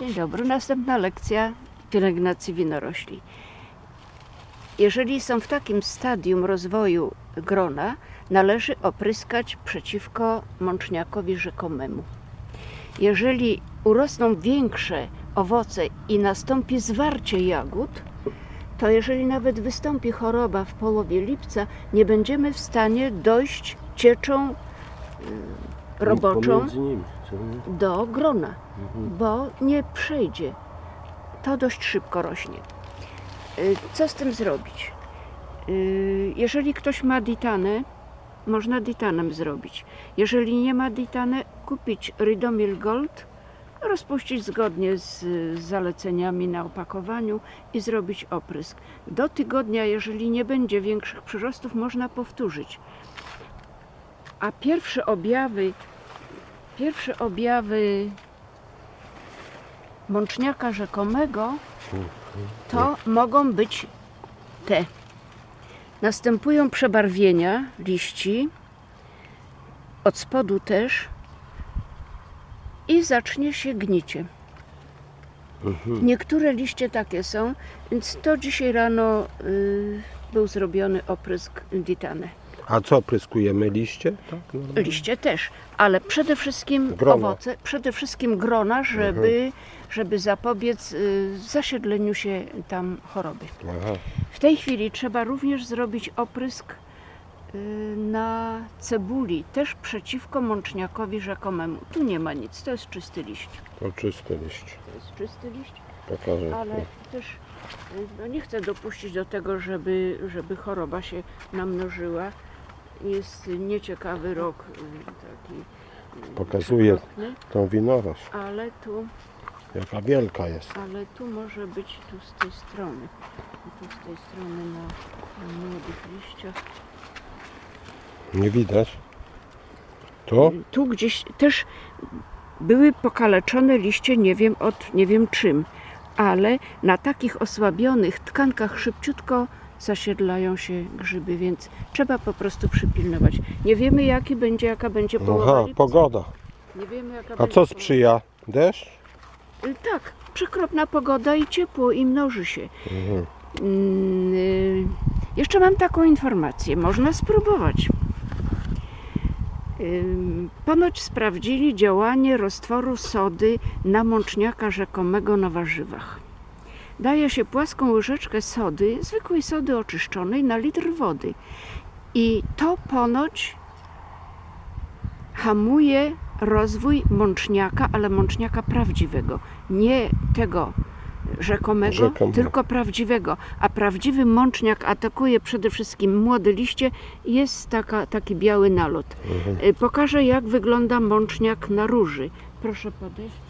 Dzień dobry. Następna lekcja pielęgnacji winorośli. Jeżeli są w takim stadium rozwoju grona, należy opryskać przeciwko mączniakowi rzekomemu. Jeżeli urosną większe owoce i nastąpi zwarcie jagód, to jeżeli nawet wystąpi choroba w połowie lipca, nie będziemy w stanie dojść cieczą y, roboczą Do grona bo nie przejdzie. To dość szybko rośnie. Y, Co z tym zrobić? Y, Jeżeli ktoś ma ditanę, można ditanem zrobić. Jeżeli nie ma ditany, kupić Ridomil Gold, rozpuścić zgodnie z zaleceniami na opakowaniu i zrobić oprysk. Do tygodnia, jeżeli nie będzie większych przyrostów, można powtórzyć. A pierwsze objawy, pierwsze objawy mączniaka rzekomego to mogą być te. Następują przebarwienia liści, od spodu też i zacznie się gnicie. Mhm. Niektóre liście takie są, więc to dzisiaj rano y, był zrobiony oprysk ditane. A co, pryskujemy liście? Tak? Liście też, ale przede wszystkim Grona. owoce, przede wszystkim grona, żeby, żeby zapobiec y, zasiedleniu się tam choroby. Aha. W tej chwili trzeba również zrobić oprysk y, na cebuli, też przeciwko mączniakowi rzekomemu. Tu nie ma nic, to jest czysty liść. To czysty liść. To jest czysty liść, Pokażę. ale też y, no nie chcę dopuścić do tego, żeby, żeby choroba się namnożyła. Jest nieciekawy rok y, taki. y, Pokazuje. Tą winorość. Ale tu, Jaka wielka jest. ale tu może być tu z tej strony. Tu z tej strony na, na młodych liściach. Nie widać. To? Tu gdzieś też były pokaleczone liście, nie wiem od nie wiem czym, ale na takich osłabionych tkankach szybciutko zasiedlają się grzyby, więc trzeba po prostu przypilnować. Nie wiemy jaki będzie, jaka będzie połowa Aha, lipca. pogoda. Nie wiemy jaka A będzie co połowa- sprzyja? Deszcz? Y, Tak, przekropna pogoda i ciepło i mnoży się. Mhm. Mm, y, Jeszcze mam taką informację, można spróbować. Ponoć sprawdzili działanie roztworu sody na mączniaka rzekomego na warzywach. Daje się płaską łyżeczkę sody, zwykłej sody oczyszczonej na litr wody. I to ponoć hamuje rozwój mączniaka, ale mączniaka prawdziwego, nie tego rzekomego, tylko prawdziwego. A prawdziwy mączniak atakuje przede wszystkim młode liście. Jest taka, taki biały nalot. Mhm. Y, Pokażę, jak wygląda mączniak na róży. Proszę podejść.